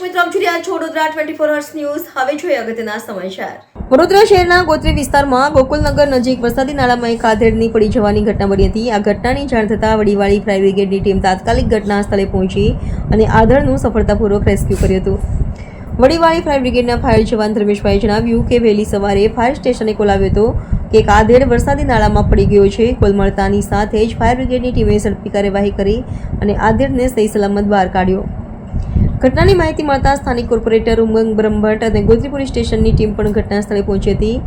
છો Vadodara twenty four hours news હવે જોઈએ અગત્યના સમાચાર. વડોદરા શહેરના ગોત્રી વિસ્તારમાં ગોકુલનગર નજીક વરસાદી નાળામાં એક આધેડની પડી જવાની ઘટના બની હતી. આ ઘટનાની જાણ થતાં વડીવાળી ફાયર બ્રિગેડની ટીમ તાત્કાલિક ઘટના સ્થળે પહોંચી અને આધળનું સફળતાપૂર્વક રેસ્ક્યુ કર્યું હતું. વડીવાળી ફાયર બ્રિગેડના ફાયર જવાન ધર્મેશભાઈએ જણાવ્યું કે વહેલી સવારે ફાયર સ્ટેશને કોલ આવ્યો હતો કે એક આધેડ વરસાદી નાળામાં પડી ગયો છે. કોલ મળતાની સાથે જ ફાયર બ્રિગેડની ટીમે ઝડપી કાર્યવાહી કરી અને આધેડને સહી સલામત બહાર કાઢ્યો. ઘટનાની માહિતી મળતા સ્થાનિક કોર્પોરેટર ઉમંગ બ્રહ્મભટ્ટ અને ગોત્રી પોલીસ સ્ટેશનની ટીમ પણ ઘટના સ્થળે પહોંચી હતી.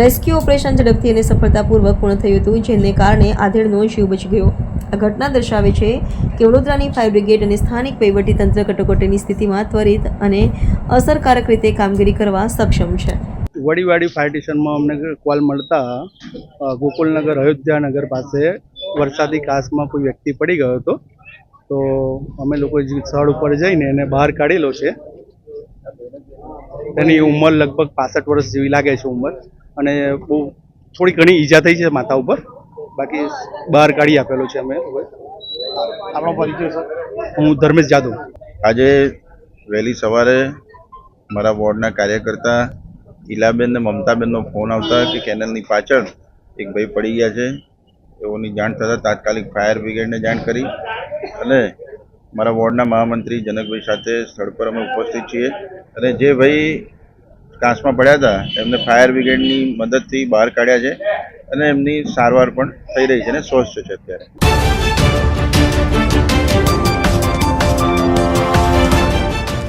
રેસ્ક્યુ ઓપરેશન ઝડપથી અને સફળતાપૂર્વક પૂર્ણ થયું હતું, જેને કારણે આધેડનો જીવ બચી ગયો. આ ઘટના દર્શાવે છે કે વડોદરાની ફાયર બ્રિગેડ અને સ્થાનિક વહીવટીતંત્ર કટોકટીની સ્થિતિમાં ત્વરિત અને અસરકારક રીતે કામગીરી કરવા સક્ષમ છે. વડીવાડી ફાયર સ્ટેશનમાં અમને કોલ મળતા ગોકુલનગર અયોધ્યાનગર પાસે વરસાદી કાસમાં કોઈ વ્યક્તિ પડી ગયો હતો. તો અમે લોકો સ્થળ ઉપર જઈને એને બહાર કાઢેલો છે. તેની ઉંમર લગભગ પાસઠ વર્ષ જેવી લાગે છે ઉંમર. અને બહુ થોડી ઘણી ઈજા થઈ છે માથા ઉપર. બાકી બહાર કાઢી આપેલો છે અમે આપણો પરિચય સર? હું ધર્મેશ જાદવ. આજે વહેલી સવારે મારા વોર્ડના કાર્યકર્તા ઈલાબેન ને મમતાબેનનો ફોન આવતા કે કેનલની પાછળ એક ભાઈ પડી ગયા છે. એઓની જાણ થતાં તાત્કાલિક ફાયર બ્રિગેડને જાણ કરી. અને મારા વોર્ડના મહામંત્રી જનકભાઈ સાથે સ્થળ પર અમે ઉપસ્થિત છીએ. અને જે ભાઈ કાંસમાં પડ્યા હતા, એમને ફાયર બ્રિગેડની મદદથી બહાર કાઢ્યા છે અને એમની સારવાર પણ થઈ રહી છે અને સ્વસ્થ છે અત્યારે.